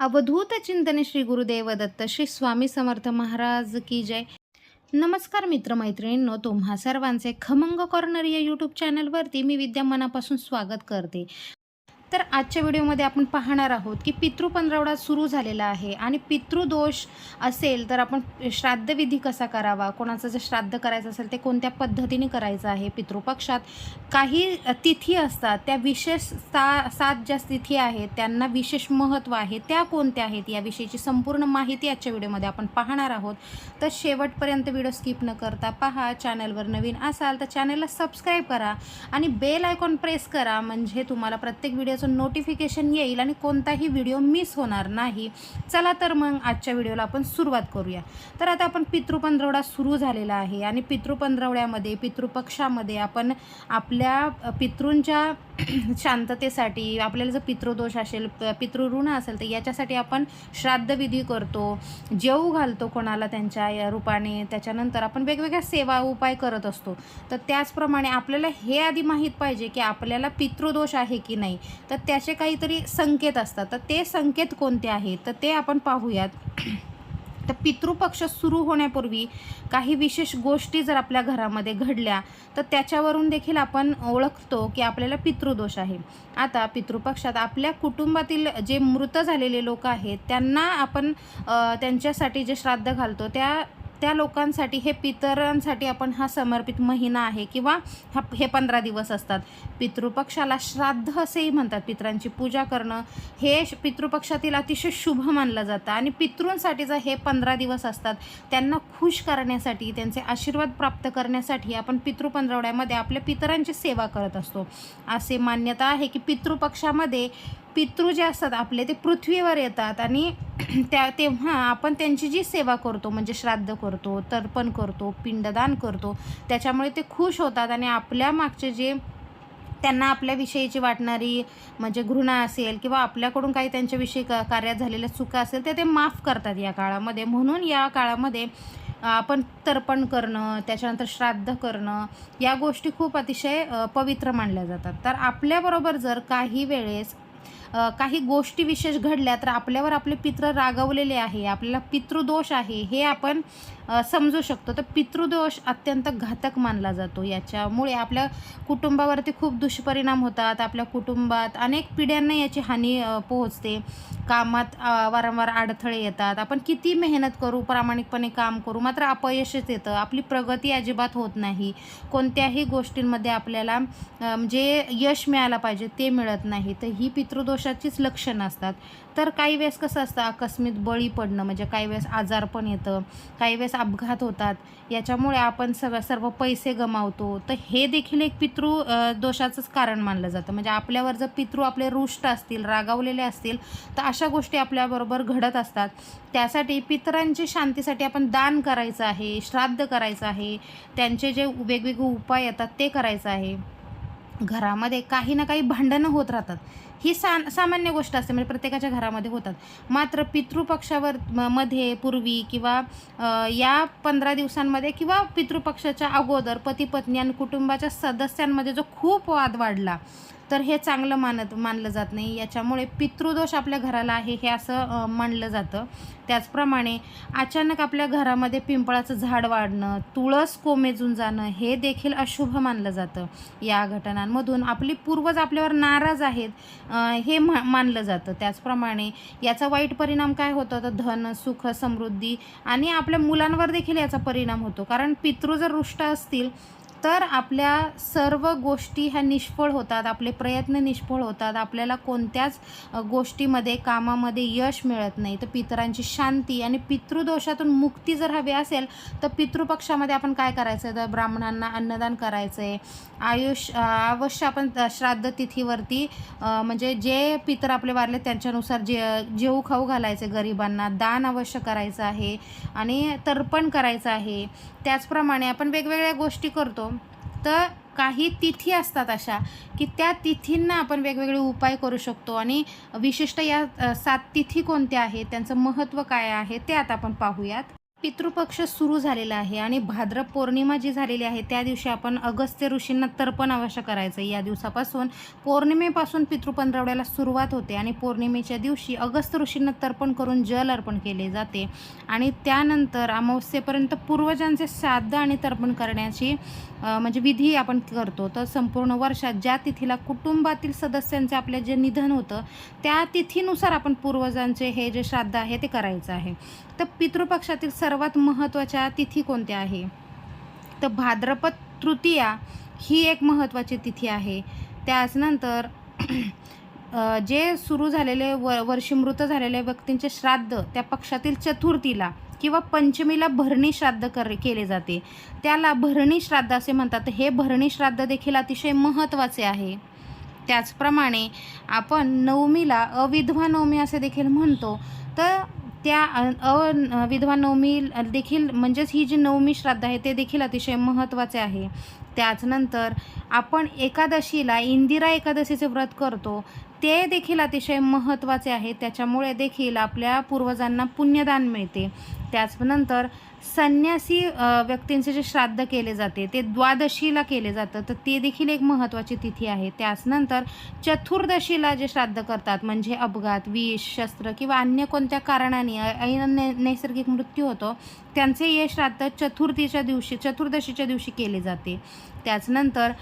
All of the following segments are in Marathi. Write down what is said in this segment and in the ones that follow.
अवधूत चिंतन श्री गुरुदेव दत्त श्री स्वामी समर्थ महाराज की जय. नमस्कार मित्रमैत्रिणींनो तुम्हा सर्वांचे खमंग कॉर्नर या यूट्यूब चॅनलवरती मी विद्या मनापासून स्वागत करते. तर आजच्या व्हिडिओमध्ये आपण पाहणार आहोत की पितृ पंधरावडा सुरू झालेला आहे आणि पितृदोष असेल तर आपण श्राद्धविधी कसा करावा? कोणाचं जर श्राद्ध करायचं असेल ते कोणत्या पद्धतीने करायचं आहे पितृपक्षात? काही तिथी असतात त्या विशेष सा सात ज्या तिथी आहेत त्यांना विशेष महत्त्व आहे त्या कोणत्या आहेत याविषयीची संपूर्ण माहिती आजच्या व्हिडिओमध्ये आपण पाहणार आहोत. तर शेवटपर्यंत व्हिडिओ स्किप न करता पहा चॅनलवर नवीन असाल तर चॅनलला सबस्क्राईब करा आणि बेल आयकॉन प्रेस करा म्हणजे तुम्हाला प्रत्येक व्हिडिओ त्याचं नोटिफिकेशन येईल आणि कोणताही व्हिडिओ मिस होणार नाही. चला तर मग आजच्या व्हिडिओला आपण सुरुवात करूया. तर आता आपण पितृपंधरवडा सुरू झालेला आहे आणि पितृपंधरवड्यामध्ये पितृपक्षामध्ये आपण आपल्या पितृंच्या शांततेसाठी आपल्याला जर पितृदोष असेल प- पितृऋण असेल तर याच्यासाठी आपण श्राद्धविधी करतो. जेवू घालतो कोणाला त्यांच्या या रूपाने. त्याच्यानंतर आपण वेगवेगळ्या सेवा उपाय करत असतो. तर त्याचप्रमाणे आपल्याला हे आधी माहीत पाहिजे की आपल्याला पितृदोष आहे की नाही. तर त्याचे काहीतरी संकेत असतात. तर ते संकेत कोणते आहेत? तर ते आपण पाहूयात. तर पितृपक्ष सुरू होण्यापूर्वी काही विशेष गोष्टी जर आपल्या घरामध्ये घडल्या तर त्याच्यावरून देखील आपण ओळखतो की आपल्याला पितृदोष आहे. आता पितृपक्षात आपल्या कुटुंबातील जे मृत झालेले लोक आहेत त्यांना आपण त्यांच्यासाठी जे श्राद्ध घालतो त्या त्या लोकांसाठी हे पितरांसाठी आपण हा समर्पित महिना आहे किंवा हा हे पंधरा दिवस असतात. पितृपक्षाला श्राद्ध असेही म्हणतात. पितरांची पूजा करणं हे श- पितृपक्षातील अतिशय शुभ मानलं जातं आणि पितृंसाठीचं हे पंधरा दिवस असतात. त्यांना खुश करण्यासाठी त्यांचे आशीर्वाद प्राप्त करण्यासाठी आपण पितृपंधरवड्यामध्ये आपल्या पितरांची सेवा करत असतो. असे मान्यता आहे की पितृपक्षामध्ये पितृ जे असतात आपले ते पृथ्वीवर येतात आणि त्या तेव्हा आपण त्यांची जी सेवा करतो म्हणजे श्राद्ध करतो तर्पण करतो पिंडदान करतो त्याच्यामुळे ते खुश होतात आणि आपल्या मागचे जे त्यांना आपल्याविषयीची वाटणारी म्हणजे घृणा असेल किंवा आपल्याकडून काही त्यांच्याविषयी क कार्यात झालेल्या चुका असेल तर ते माफ करतात या काळामध्ये. म्हणून या काळामध्ये आपण तर्पण करणं त्याच्यानंतर श्राद्ध करणं या गोष्टी खूप अतिशय पवित्र मानल्या जातात. तर आपल्याबरोबर जर काही वेळेस काही गोष्टी विशेष घडल्या तर आपल्यावर आपले पित्र रागवलेले आहे आपल्याला पितृदोष आहे हे आपण समजू शकतो. तर पितृदोष अत्यंत घातक मानला जातो. याच्यामुळे आपल्या कुटुंबावरती खूप दुष्परिणाम होतात. आपल्या कुटुंबात अनेक पिढ्यांना याची हानी पोहोचते. कामात वारंवार अडथळे येतात. आपण किती मेहनत करू प्रामाणिकपणे काम करू मात्र अपयशच येतं. आपली प्रगती अजिबात होत नाही. कोणत्याही गोष्टींमध्ये आपल्याला जे यश मिळायला पाहिजे ते मिळत नाही. तर ही पितृदोषाचीच लक्षणं असतात. तर काही वेळेस कसं असतं आकस्मिक बळी पडणं म्हणजे काही वेळेस आजार पण येतं काही वेळेस अपघात होतात याच्यामुळे आपण सगळं सर्व पैसे गमावतो. तर हे देखील एक पितृ दोषाचंच कारण मानलं जातं. म्हणजे आपल्यावर जर पितृ आपले रुष्ट असतील रागावलेले असतील तर अशा गोष्टी आपल्याबरोबर घडत असतात. त्यासाठी पितरांची शांतीसाठी आपण दान करायचं आहे श्राद्ध करायचं आहे त्यांचे जे वेगवेगळे उपाय येतात ते करायचं आहे. घरामध्ये काही ना काही भांडणं होत राहतात. ही सा सामान्य गोष्ट असते म्हणजे प्रत्येकाच्या घरामध्ये होतात. मात्र पितृपक्षावर मध्ये पूर्वी किंवा या पंधरा दिवसांमध्ये किंवा पितृपक्षाच्या अगोदर पती पत्नी आणि कुटुंबाच्या सदस्यांमध्ये जो खूप वाद वाढला तर हे चांगलं मानत मानलं जात नाही. याच्यामुळे पितृदोष आपल्या घराला आहे हे असं मानलं जातं. त्याचप्रमाणे अचानक आपल्या घरामध्ये पिंपळाचं झाड वाढणं तुळस कोमेजून जाणं हे देखील अशुभ मानलं जातं. या घटनांमधून आपली पूर्वज आपल्यावर नाराज आहेत हे म्हा मानलं जातं. त्याचप्रमाणे याचा वाईट परिणाम काय होतो? तर धन सुख समृद्धी आणि आपल्या मुलांवर देखील याचा परिणाम होतो. कारण पितृ जर रुष्ट असतील तर आपल्या सर्व गोष्टी ह्या निष्फळ होतात आपले प्रयत्न निष्फळ होतात. आपल्याला कोणत्याच गोष्टीमध्ये कामामध्ये यश मिळत नाही. तर पितरांची शांती आणि पितृदोषातून मुक्ती जर हवी असेल तर पितृपक्षामध्ये आपण काय करायचं आहे तर ब्राह्मणांना अन्नदान करायचं आहे आयुष अवश्य आपण श्राद्ध तिथीवरती म्हणजे जे पितर आपले वारले त्यांच्यानुसार जे जेऊ खाऊ घालायचे गरिबांना दान अवश्य करायचं आहे आणि तर्पण करायचं आहे. त्याचप्रमाणे आपण वेगवेगळ्या गोष्टी करतो. तर काही तिथी असतात अशा की त्या तिथींना आपण वेगवेगळे उपाय करू शकतो. आणि विशिष्ट या सात तिथी कोणत्या आहेत? त्यांचं महत्त्व काय आहे? ते आता आपण पाहूयात. पितृपक्ष सुरू झालेला आहे आणि भाद्रप पौर्णिमा जी झालेली आहे त्या दिवशी आपण अगस्त्य ऋषींना तर्पण अवश्य करायचं. या दिवसापासून पौर्णिमेपासून पितृपंधरवड्याला सुरुवात होते आणि पौर्णिमेच्या दिवशी अगस्त्य ऋषींना तर्पण करून जल अर्पण केले जाते. आणि त्यानंतर अमावस्येपर्यंत पूर्वजांचे श्राद्ध आणि तर्पण करण्याची म्हणजे विधी आपण करतो. तर संपूर्ण वर्षात ज्या तिथीला कुटुंबातील सदस्यांचे आपले जे निधन होतं त्या तिथीनुसार आपण पूर्वजांचे हे जे श्राद्ध आहे ते करायचं आहे. तर पितृपक्षातील सर्वात महत्त्वाच्या तिथी कोणत्या आहे? तर भाद्रपद तृतीया ही एक महत्त्वाची तिथी आहे. त्याचनंतर जे सुरू झालेले व वर्षी मृत झालेल्या व्यक्तींचे श्राद्ध त्या पक्षातील चतुर्थीला किंवा पंचमीला भरणी श्राद्ध कर केले जाते. त्याला भरणी श्राद्ध असे म्हणतात. हे भरणी श्राद्ध देखील अतिशय महत्त्वाचे आहे. त्याचप्रमाणे आपण नवमीला अविधवा नवमी असे देखील म्हणतो. तर त्या अ विधवा नवमी देखील म्हणजेच ही जी नवमी श्राद्ध आहे ते देखील अतिशय महत्त्वाचे आहे. त्याचनंतर आपण एकादशीला इंदिरा एकादशीचे व्रत करतो ते देखील अतिशय महत्त्वाचे आहे. त्याच्यामुळे देखील आपल्या पूर्वजांना पुण्यदान मिळते. त्याचनंतर संन्यासी व्यक्तींचे जे श्राद्ध केले जाते ते द्वादशीला केले जातं. तर ते देखील एक महत्त्वाची तिथी आहे. त्याचनंतर चतुर्दशीला जे श्राद्ध करतात म्हणजे अपघात विष शस्त्र किंवा अन्य कोणत्या कारणाने ऐन नैसर्गिक मृत्यू होतो त्यांचे हे श्राद्ध चतुर्थीच्या दिवशी चतुर्दशीच्या दिवशी केले जाते. त्याचनंतर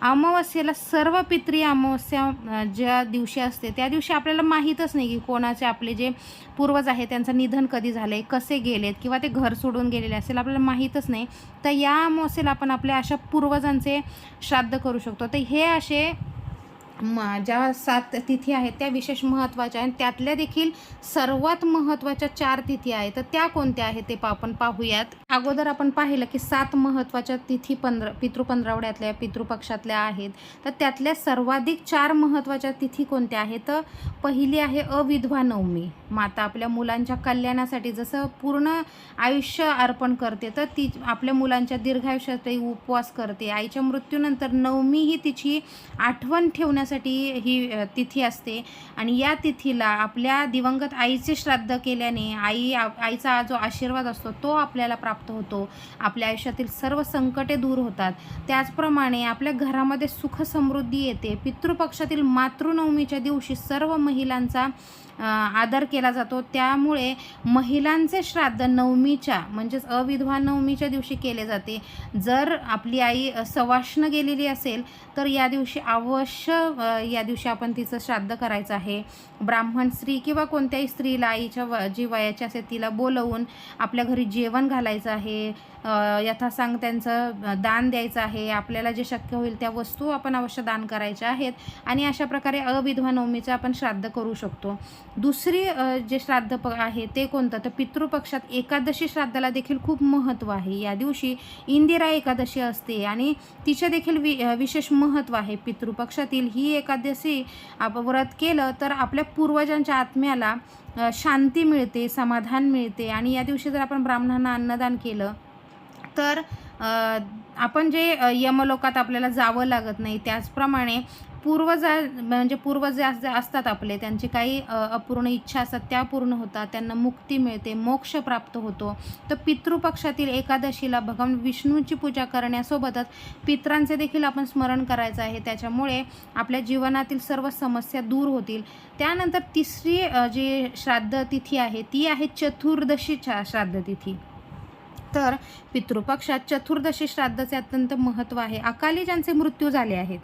अमावस्येला सर्व पित्री अमावस्या ज्या दिवशी असते त्या दिवशी आपल्याला माहीतच नाही की कोणाचे आपले जे पूर्वज आहे त्यांचं निधन कधी झालं आहे कसे गेलेत किंवा ते घर सोडून गेलेले असेल आपल्याला माहीतच नाही. तर या अमावस्येला आपण आपल्या अशा पूर्वजांचे श्राद्ध करू शकतो. तर हे असे मा ज्या सात तिथी आहेत त्या विशेष महत्त्वाच्या आहेत. त्यातल्या देखील सर्वात महत्त्वाच्या चार तिथी आहेत. तर त्या कोणत्या आहेत ते पा आपण पाहूयात. अगोदर आपण पाहिलं की सात महत्त्वाच्या तिथी पंधरा पितृपंधरवड्यातल्या पितृपक्षातल्या आहेत. तर त्यातल्या सर्वाधिक चार महत्त्वाच्या तिथी कोणत्या आहेत? तर पहिली आहे अविधवा नवमी. माता आपल्या मुलांच्या कल्याणासाठी जसं पूर्ण आयुष्य अर्पण करते तर ती आपल्या मुलांच्या दीर्घायुष्यातही उपवास करते. आईच्या मृत्यूनंतर नवमी ही तिची आठवण करण्यासाठी ही तिथी असते. आणि या तिथीला आपल्या दिवंगत आईचे श्राद्ध केल्याने आई आईचा जो आशीर्वाद असतो तो आपल्याला प्राप्त होतो. आपल्या आयुष्यातील सर्व संकटे दूर होतात. त्याचप्रमाणे आपल्या घरामध्ये सुख समृद्धी येते. पितृपक्षातील मातृनवमीच्या दिवशी सर्व महिलांचा आदर केला जातो. त्यामुळे महिलांचे श्राद्ध नवमीच्या म्हणजेच अविधवा नवमीच्या दिवशी केले जाते. जर आपली आई सवाष्ण गेलेली असेल तर या दिवशी अवश्य या दिवशी आपण तिचं श्राद्ध करायचं आहे. ब्राह्मण स्त्री किंवा कोणत्याही स्त्रीला आईच्या व जी वयाची असेल तिला बोलवून आपल्या घरी जेवण घालायचं आहे. यथासांग त्यांचं दान द्यायचं आहे. आपल्याला जे शक्य होईल त्या वस्तू आपण अवश्य दान करायच्या आहेत. आणि अशा प्रकारे अविधवा नवमीचं आपण श्राद्ध करू शकतो. दुसरी जे श्राद्ध प आहे ते कोणतं? तर पितृपक्षात एकादशी श्राद्धाला देखील खूप महत्त्व आहे. या दिवशी इंदिरा एकादशी असते आणि तिचे देखील वि विशेष महत्त्व आहे. पितृपक्षातील ही एकादशी आप व्रत केलं तर आपल्या पूर्वजांच्या आत्म्याला शांती मिळते समाधान मिळते आणि या दिवशी जर आपण ब्राह्मणांना अन्नदान केलं तर आपण जे यमलोकात आपल्याला जावं लागत नाही त्याचप्रमाणे पूर्वजा म्हणजे पूर्वज जे असतात आपले त्यांची काही अपूर्ण इच्छा असतात त्या पूर्ण होतात त्यांना मुक्ती मिळते मोक्ष प्राप्त होतो. तर पितृपक्षातील एकादशीला भगवान विष्णूची पूजा करण्यासोबतच पित्रांचे देखील आपण स्मरण करायचं आहे. त्याच्यामुळे आपल्या जीवनातील सर्व समस्या दूर होतील. त्यानंतर तिसरी जी श्राद्ध तिथी आहे ती आहे चतुर्दशीच्या श्राद्ध तिथी. तर पितृपक्षात चतुर्दशी श्राद्धाचे अत्यंत महत्त्व आहे. अकाली ज्यांचे मृत्यू झाले आहेत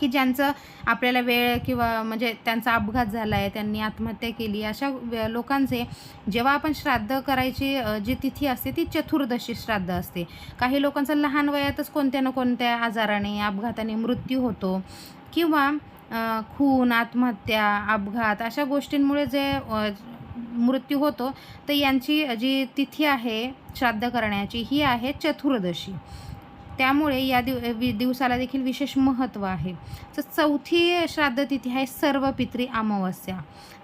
की ज्यांचं आपल्याला वेळ किंवा म्हणजे त्यांचा अपघात झाला आहे त्यांनी आत्महत्या केली अशा लोकांचे जेव्हा आपण श्राद्ध करायची जी तिथी असते ती चतुर्दशी श्राद्ध असते. काही लोकांचा लहान वयातच कोणत्या ना कोणत्या आजाराने अपघाताने मृत्यू होतो किंवा खून आत्महत्या अपघात अशा गोष्टींमुळे जे मृत्यू होतो तर यांची जी तिथी आहे श्राद्ध करण्याची ही आहे चतुर्दशी. त्यामुळे या दिव वि- दिवसाला देखील विशेष महत्त्व आहे. तर चौथी श्राद्ध तिथी आहे सर्व पित्री अमावस्या.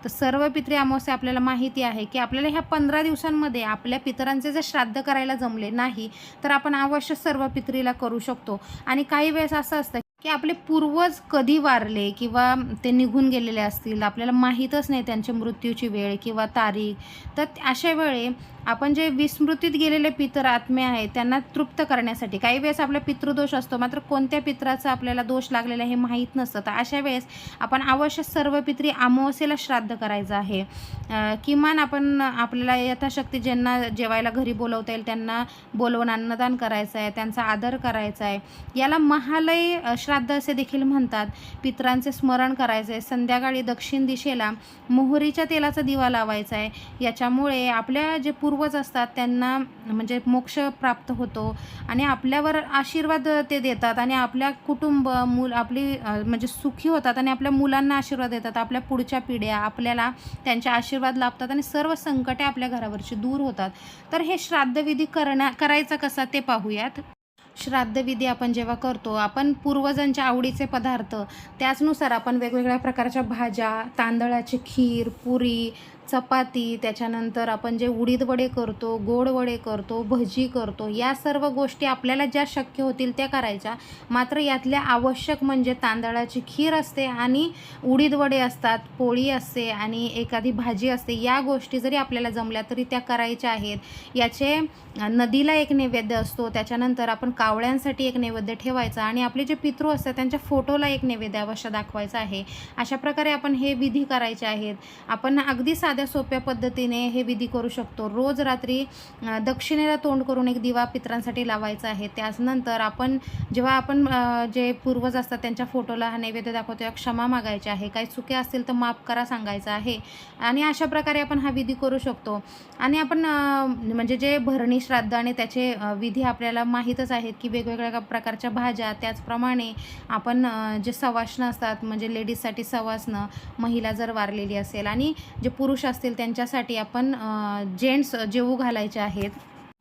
तर सर्व पित्री अमावस्या आपल्याला माहिती आहे की आपल्याला ह्या पंधरा दिवसांमध्ये आपल्या पितरांचे जर श्राद्ध करायला जमले नाही तर आपण अवश्य सर्व पित्रीला करू शकतो. आणि काही वेळेस असं असतं की आपले पूर्वज कधी वारले किंवा ते निघून गेलेले असतील आपल्याला माहीतच नाही त्यांच्या मृत्यूची वेळ किंवा तारीख. तर अशा वेळी आपण जे विस्मृतीत गेलेले पितर आत्मे आहेत त्यांना तृप्त करण्यासाठी काही वेळेस आपला पितृदोष असतो मात्र कोणत्या पित्राचा आपल्याला दोष लागलेला हे माहीत नसतं. तर अशा वेळेस आपण अवश्य सर्व पित्री अमावस्येला श्राद्ध करायचं आहे. किमान आपण आपल्याला यथाशक्ती ज्यांना जेवायला घरी बोलवता येईल त्यांना बोलवून अन्नदान करायचं आहे त्यांचा आदर करायचा आहे. याला महालय अ, श्राद्ध असे देखील म्हणतात. पित्रांचे स्मरण करायचे आहे संध्याकाळी दक्षिण दिशेला मोहरीच्या तेलाचा दिवा लावायचा आहे याच्यामुळे आपल्या जे पूर्वज असतात त्यांना म्हणजे मोक्ष प्राप्त होतो आणि आपल्यावर आशीर्वाद ते देतात आणि आपल्या कुटुंब मूल आपली म्हणजे सुखी होतात आणि आपल्या मुलांना आशीर्वाद देतात. आपल्या पुढच्या पिढ्या आपल्याला त्यांचे आशीर्वाद लाभतात आणि सर्व संकटे आपल्या घरावरची दूर होतात. तर हे श्राद्धविधी करण्या करायचा कसा ते पाहूयात. श्राद्धविधी आपण जेव्हा करतो आपण पूर्वजांच्या आवडीचे पदार्थ त्याचनुसार आपण वेगवेगळ्या प्रकारच्या भाज्या तांदळाची खीर पुरी चपाती त्याच्यानंतर आपण जे उडीद वडे करतो गोड वडे करतो भजी करतो या सर्व गोष्टी आपल्याला ज्या शक्य होतील त्या करायच्या. मात्र यातल्या आवश्यक म्हणजे तांदळाची खीर असते आणि उडीद वडे असतात पोळी असते आणि एखादी भाजी असते. या गोष्टी जरी आपल्याला जमल्या तरी त्या करायच्या आहेत. याचे नदीला एक नैवेद्य असतो त्याच्यानंतर आपण कावळ्यांसाठी एक नैवेद्य ठेवायचा आणि आपले जे पितृ असतात त्यांच्या फोटोला एक नैवेद्य अवश्य दाखवायचा आहे. अशा प्रकारे आपण हे विधी करायचे आहेत. आपण अगदी साध्या सोप्या पद्धतीने हे विधी करू शकतो. रोज रात्री दक्षिणेला तोंड करून एक दिवा पित्रांसाठी लावायचा आहे. त्याचनंतर आपण जेव्हा आपण जे पूर्वज असतात त्यांच्या फोटोला हा नैवेद्य दाखवतो तेव्हा क्षमा मागायची आहे काही चुके असतील तर माफ करा सांगायचं आहे. आणि अशा प्रकारे आपण हा विधी करू शकतो. आणि आपण म्हणजे जे भरणी श्राद्ध आणि त्याचे विधी आपल्याला माहीतच आहेत की वेगवेगळ्या प्रकारच्या भाज्या त्याचप्रमाणे आपण जे सवासणं असतात म्हणजे लेडीजसाठी सवासणं महिला जर वारलेली असेल आणि जे पुरुष असतील त्यांच्यासाठी आपण जेंट्स जेवू घालायचे आहेत.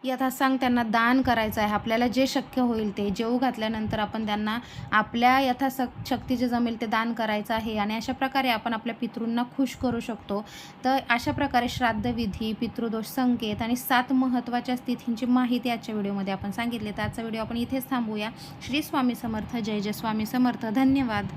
यथासांग त्यांना दान करायचं आहे. आपल्याला जे शक्य होईल ते जेवू घातल्यानंतर आपण त्यांना आपल्या यथाशक शक्ती जे जमेल ते दान करायचं आहे. आणि अशा प्रकारे आपण आपल्या पितृंना खुश करू शकतो. तर अशा प्रकारे श्राद्धविधी पितृदोष संकेत आणि सात महत्त्वाच्या स्थितींची माहिती आजच्या व्हिडिओमध्ये आपण सांगितले. तर आजचा व्हिडिओ आपण इथेच थांबूया. श्री स्वामी समर्थ. जय जय स्वामी समर्थ. धन्यवाद.